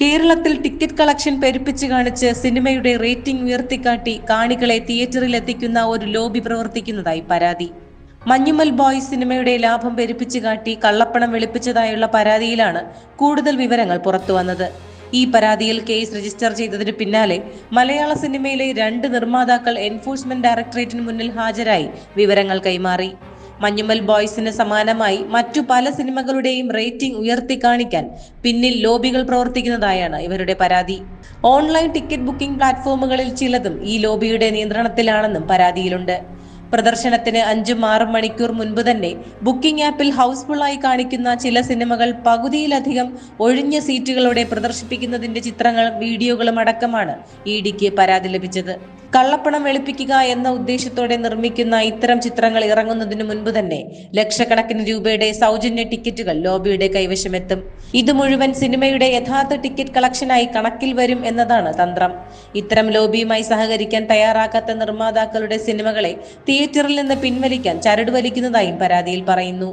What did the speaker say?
കേരളത്തിൽ ticket collection പെരുപ്പിച്ച് കാണിച്ച് സിനിമയുടെ റേറ്റിംഗ് ഉയർത്തിക്കാട്ടി കാണികളെ തിയേറ്ററിൽ എത്തിക്കുന്ന ഒരു ലോബി പ്രവർത്തിക്കുന്നതായി പരാതി. മഞ്ഞുമൽ ബോയ് സിനിമയുടെ ലാഭം പെരുപ്പിച്ച് കാട്ടി കള്ളപ്പണം വെളുപ്പിച്ചതായുള്ള പരാതിയിലാണ് കൂടുതൽ വിവരങ്ങൾ പുറത്തു വന്നത്. ഈ പരാതിയിൽ കേസ് രജിസ്റ്റർ ചെയ്തതിന് പിന്നാലെ മലയാള സിനിമയിലെ രണ്ട് നിർമ്മാതാക്കൾ എൻഫോഴ്സ്മെന്റ് ഡയറക്ടറേറ്റിന് മുന്നിൽ ഹാജരായി വിവരങ്ങൾ കൈമാറി. മഞ്ഞുമൽ ബോയ്സിന് സമാനമായി മറ്റു പല സിനിമകളുടെയും റേറ്റിംഗ് ഉയർത്തി കാണിക്കാൻ പിന്നിൽ ലോബികൾ പ്രവർത്തിക്കുന്നതായാണ് ഇവരുടെ പരാതി. ഓൺലൈൻ ടിക്കറ്റ് ബുക്കിംഗ് പ്ലാറ്റ്ഫോമുകളിൽ ചിലതും ഈ ലോബിയുടെ നിയന്ത്രണത്തിലാണെന്നും പരാതിയിലുണ്ട്. പ്രദർശനത്തിന് അഞ്ചും ആറും മണിക്കൂർ മുൻപ് തന്നെ ബുക്കിംഗ് ആപ്പിൽ ഹൗസ്ഫുള്ളായി കാണിക്കുന്ന ചില സിനിമകൾ പകുതിയിലധികം ഒഴിഞ്ഞ സീറ്റുകളോടെ പ്രദർശിപ്പിക്കുന്നതിന്റെ ചിത്രങ്ങളും വീഡിയോകളും അടക്കമാണ് ഇ ഡിക്ക് പരാതി ലഭിച്ചത്. കള്ളപ്പണം വെളുപ്പിക്കുക എന്ന ഉദ്ദേശത്തോടെ നിർമ്മിക്കുന്ന ഇത്തരം ചിത്രങ്ങൾ ഇറങ്ങുന്നതിന് മുൻപ് തന്നെ ലക്ഷക്കണക്കിന് രൂപയുടെ സൗജന്യ ടിക്കറ്റുകൾ ലോബിയുടെ കൈവശമെത്തും. ഇത് മുഴുവൻ സിനിമയുടെ യഥാർത്ഥ ടിക്കറ്റ് കളക്ഷനായി കണക്കിൽ വരും എന്നതാണ് തന്ത്രം. ഇത്തരം ലോബിയുമായി സഹകരിക്കാൻ തയ്യാറാക്കാത്ത നിർമ്മാതാക്കളുടെ സിനിമകളെ തിയേറ്ററിൽ നിന്ന് പിൻവലിക്കാൻ ചരട് വലിക്കുന്നതായും പരാതിയിൽ പറയുന്നു